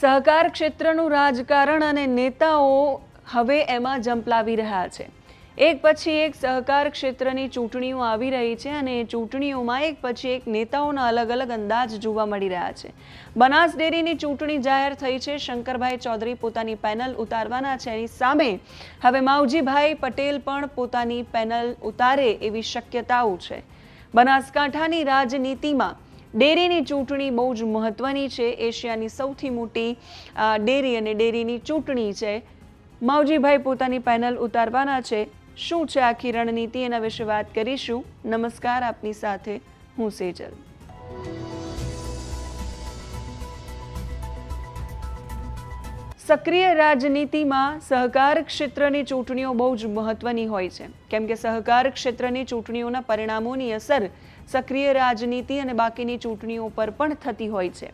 સહકાર ક્ષેત્રનું રાજકારણ અને નેતાઓ હવે એમાં જંપલાવી રહ્યા છે. એક પછી એક સહકાર ક્ષેત્રની ચૂંટણીઓ આવી રહી છે અને ચૂંટણીઓમાં એક પછી એક નેતાઓના અલગ અલગ અંદાજ જોવા મળી રહ્યા છે. બનાસ ડેરીની ચૂંટણી જાહેર થઈ છે. શંકરભાઈ ચૌધરી પોતાની પેનલ ઉતારવાના છે. એની સામે હવે માવજીભાઈ પટેલ પણ પોતાની પેનલ ઉતારે એવી શક્યતાઓ છે. બનાસકાંઠાની રાજનીતિમાં ડેરીની ચૂંટણી બહુ જ મહત્વની છે. એશિયાની સૌથી મોટી ડેરી અને ડેરીની ચૂંટણી છે. માવજીભાઈ પોતાની પેનલ ઉતારવાના છે. શું છે આખી રણનીતિ? એના વિશે વાત કરીશું. નમસ્કાર આપની સાથે. હું સેજલ. સક્રિય રાજનીતિમાં સહકાર ક્ષેત્રની ચૂંટણીઓ બહુ જ મહત્વની હોય છે. કેમ કે સહકાર ક્ષેત્રની ચૂંટણીઓના પરિણામોની અસર સક્રિય રાજનીતિ અને બાકીની ચૂંટણીઓ પર પણ થતી હોય છે.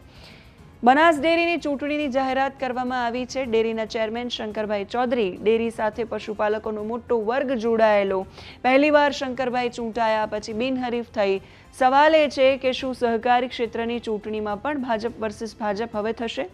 બનાસ ડેરીની ચૂંટણીની જાહેરાત કરવામાં આવી છે. ડેરીના ચેરમેન શંકરભાઈ ચૌધરી ડેરી સાથે પશુપાલકોનો મોટો વર્ગ જોડાયેલો. પહેલીવાર શંકરભાઈ ચૂંટાયા પછી બિનહરીફ થઈ. સવાલ એ છે કે શું સહકારી ક્ષેત્રની ચૂંટણીમાં પણ ભાજપ વર્સિસ ભાજપ હવે થશે?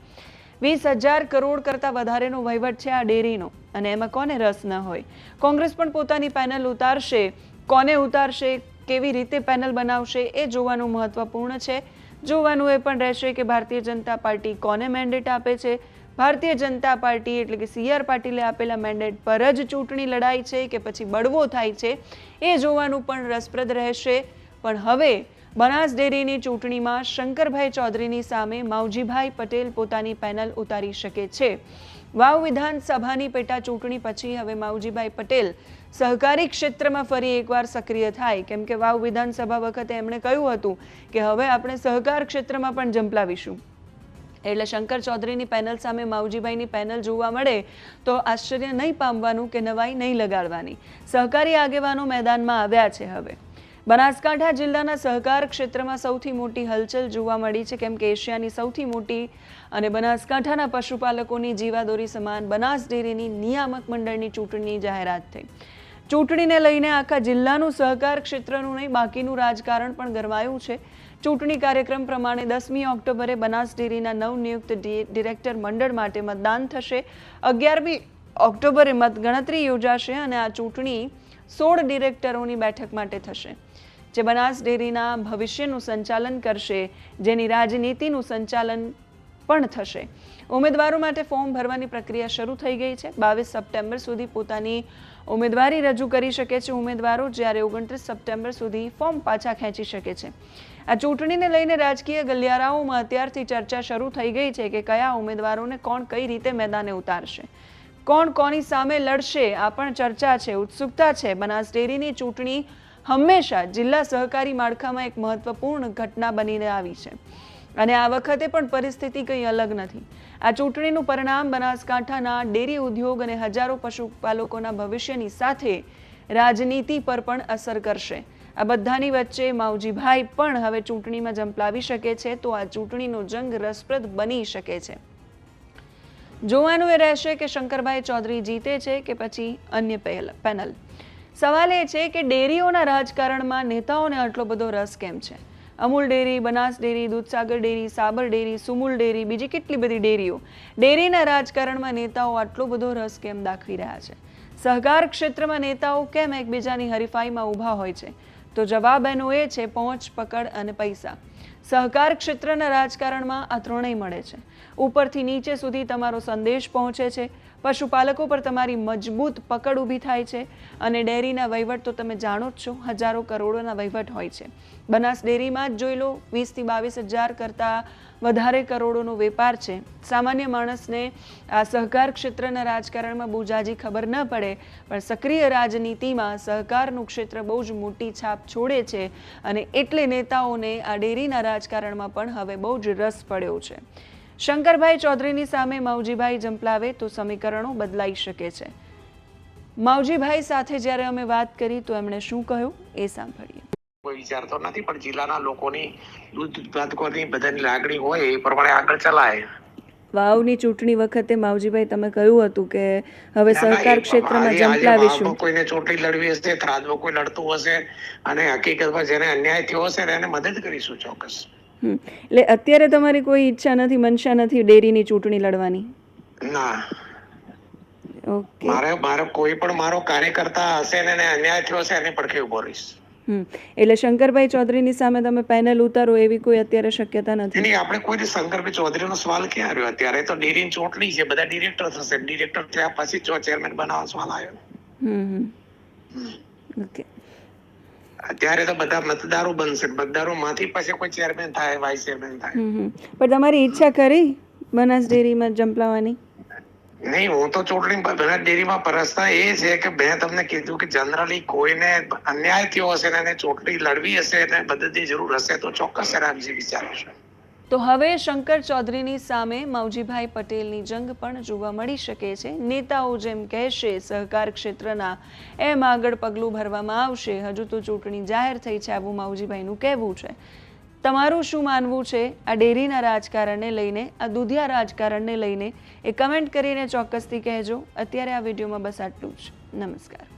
વીસ હજાર કરોડ કરતાં વધારેનો વહીવટ છે આ ડેરીનો. અને એમાં કોને રસ ન હોય? કોંગ્રેસ પણ પોતાની પેનલ ઉતારશે. કોને ઉતારશે? કેવી રીતે પેનલ બનાવશે એ જોવાનું મહત્વપૂર્ણ છે. જોવાનું એ પણ રહેશે કે ભારતીય જનતા પાર્ટી કોને મેન્ડેટ આપે છે? ભારતીય જનતા પાર્ટી એટલે કે સી આર પાટીલે આપેલા મેન્ડેટ પર જ ચૂંટણી લડાઈ છે કે પછી બળવો થાય છે? એ જોવાનું પણ રસપ્રદ રહેશે. પણ હવે બનાસ ડેરીની ચૂંટણીમાં શંકરભાઈ ચૌધરીની સામે માવજીભાઈ પટેલ પોતાની પેનલ ઉતારી શકે છે. વાવ વિધાનસભાની પેટા ચૂંટણી પછી હવે માવજીભાઈ પટેલ સહકારી ક્ષેત્રમાં ફરી એકવાર સક્રિય થાય. કેમ કે વાવ વિધાનસભા વખતે એમણે કહ્યું હતું કે હવે આપણે સહકાર ક્ષેત્રમાં પણ ઝંપલાવીશું. એટલે શંકર ચૌધરીની પેનલ સામે માવજીભાઈની પેનલ જોવા મળે તો આશ્ચર્ય નહીં પામવાનું કે નવાઈ નહીં લગાડવાની. સહકારી આગેવાનો મેદાનમાં આવ્યા છે હવે. બનાસકાંઠા જિલ્લાના સહકાર ક્ષેત્રમાં સૌથી મોટી હલચલ જોવા મળી છે, કેમ કે એશિયાની સૌથી મોટી અને બનાસકાંઠાના પશુપાલકોની જીવાદોરી સમાન બનાસ ડેરીની નિયામક મંડળની ચૂંટણીની જાહેરાત થઈ. ચૂંટણીને લઈને આખા જિલ્લાનું સહકાર ક્ષેત્રનું નહીં, બાકીનું રાજકારણ પણ ગરમાયું છે. ચૂંટણી કાર્યક્રમ પ્રમાણે દસમી ઓક્ટોબરે બનાસ ડેરીના નવનિયુક્ત ડિરેક્ટર મંડળ માટે મતદાન થશે. અગિયારમી ઓક્ટોબરે મતગણતરી યોજાશે અને આ ચૂંટણી સોળ ડિરેક્ટરોની બેઠક માટે થશે, જે બનાસ ડેરીના ભવિષ્યનું સંચાલન કરશે, જેની રાજનીતિનું સંચાલન પણ થશે. ઉમેદવારો માટે ફોર્મ ભરવાની પ્રક્રિયા શરૂ થઈ ગઈ છે. બાવીસ સપ્ટેમ્બર સુધી પોતાની ઉમેદવારી રજૂ કરી શકે છે ઉમેદવારો, જ્યારે ઓગણત્રીસ સપ્ટેમ્બર સુધી ફોર્મ પાછા ખેંચી શકે છે. આ ચૂંટણીને લઈને રાજકીય ગલિયારાઓમાં અત્યારથી ચર્ચા શરૂ થઈ ગઈ છે કે કયા ઉમેદવારોને કોણ કઈ રીતે મેદાને ઉતારશે. કોણ કોની સામે લડશે? આ પણ ચર્ચા છે, ઉત્સુકતા છે. બનાસ ડેરીની ચૂંટણી હંમેશા જિલ્લા સહકારી માળખામાં એક મહત્વપૂર્ણ ઘટના બનીને આવી છે. અને આ વખતે પણ પરિસ્થિતિ કંઈ અલગ નથી. આ ચૂંટણીનું પરિણામ બનાસકાંઠાના ડેરી ઉદ્યોગ અને હજારો પશુપાલકોના ભવિષ્યની સાથે રાજનીતિ પર પણ અસર કરશે. આ બધાની વચ્ચે માવજીભાઈ પણ હવે ચૂંટણીમાં ઝંપલાવી શકે છે, તો આ ચૂંટણીનો જંગ રસપ્રદ બની શકે છે. જોવાનું એ રહેશે કે શંકરભાઈ ચૌધરી જીતે છે કે પછી અન્ય પેનલ? સવાલ એ છે કે ડેરીઓના રાજકારણમાં નેતાઓને આટલો બધો રસ કેમ છે? Amul dairy, Banas dairy, Dudhsagar dairy, Sabar dairy, Sumul dairy, બીજી કેટલી બધી ડેરીઓ? ડેરીના રાજકારણમાં નેતાઓ આટલો બધો રસ કેમ દાખવી રહ્યા છે? સહકાર ક્ષેત્રમાં નેતાઓ કેમ એકબીજાની હરીફાઈમાં ઊભા હોય છે? તો જવાબ એનો એ છે, પહોંચ, પકડ અને પૈસા. સહકાર ક્ષેત્રના રાજકારણમાં આ ત્રણેય મળે છે. ઉપરથી નીચે સુધી તમારો સંદેશ પહોંચે છે. પશુપાલકો પર તમારી મજબૂત પકડ ઊભી થાય છે અને ડેરીના વહીવટ તો તમે જાણો જ છો, હજારો કરોડોના વહીવટ હોય છે. બનાસ ડેરીમાં જ જોઈ લો, વીસથી બાવીસ હજાર કરતાં વધારે કરોડોનો વેપાર છે. સામાન્ય માણસને આ સહકાર ક્ષેત્રના રાજકારણમાં બહુ જાજી ખબર ન પડે, પણ સક્રિય રાજનીતિમાં સહકારનું ક્ષેત્ર બહુ જ મોટી છાપ છોડે છે અને એટલે નેતાઓને આ ડેરીના રાજકારણમાં પણ હવે બહુ જ રસ પડ્યો છે. શંકરભાઈ ચૌધરીની સામે માવજીભાઈ જંપલાવે તો સમીકરણો બદલાઈ શકે છે. માવજીભાઈ સાથે જ્યારે અમે વાત કરી તો એમણે શું કહ્યું? એ સાંભળીએ. કોઈ વિચારતો નથી પણ જિલ્લાના લોકોની દૂધ ઉત્પાદકોની બધાની લાગણી હોય એ પ્રમાણે આગળ ચલાય. વાવની ચૂંટણી વખતે માવજીભાઈ તમે કહ્યું હતું કે હવે સહકાર ક્ષેત્રમાં વાવમાં કોઈને ચૂંટણી લડવી હશે થરાદમાં કોઈ લડતું હશે અને હકીકતમાં જેને અન્યાય થયો હશે એને મદદ કરીશું ચોક્કસ. એટલે અત્યારે તમારી કોઈ ઈચ્છા નથી મનસા નથી ડેરીની ચૂંટણી લડવાની? ના. ઓકે. મારે મારો કોઈ પણ મારો કાર્યકર્તા હશે ને એને અન્યાય થયો છે એની પડખે ઊભો રહીશ. હમ. એટલે શંકરભાઈ ચૌધરીની સામે તમે પેનલ ઉતારો એવી કોઈ અત્યારે શક્યતા નથી? એની આપણે કોઈ શંકરભાઈ ચૌધરીનો સવાલ ક્યાં આવ્યો અત્યારે તો ડેરીની ચૂંટણી છે બધા ડિરેક્ટર થશે. ડિરેક્ટર થયા પછી જો ચેરમેન બનાવવાનો સવાલ આવ્યો. હમ. હમ. ઓકે. અત્યારે તો બધા મતદારો બનશે. મતદારો માંથી પછી કોઈ ચેરમેન થાય વાઇસ ચેરમેન થાય. પણ તમારી ઈચ્છા કરી બનાસ ડેરીમાં જંપલાવાની નહીં હું તો ચૂંટણી બનાસ ડેરીમાં પરસતા એ છે કે મેં તમને કીધું કે જનરલી કોઈને અન્યાય થયો હશે ને ચૂંટણી લડવી હશે ને બધી જરૂર હશે તો ચોક્કસ રામજી વિચારશે તો હવે શંકર ચૌધરીની સામે માવજીભાઈ પટેલની જંગ પણ જોવા મળી શકે છે. નેતાઓ જેમ કહેશે, સહકાર ક્ષેત્રના એમ આગળ પગલું ભરવામાં આવશે. હજુ તો ચૂંટણી જાહેર થઈ છે. આવું માવજીભાઈનું કહેવું છે. તમારું શું માનવું છે? આ ડેરીના રાજકારણને લઈને, આ દુધિયા રાજકારણને લઈને એ કમેન્ટ કરીને ચોક્કસથી કહેજો. અત્યારે આ વિડીયોમાં બસ આટલું જ. નમસ્કાર.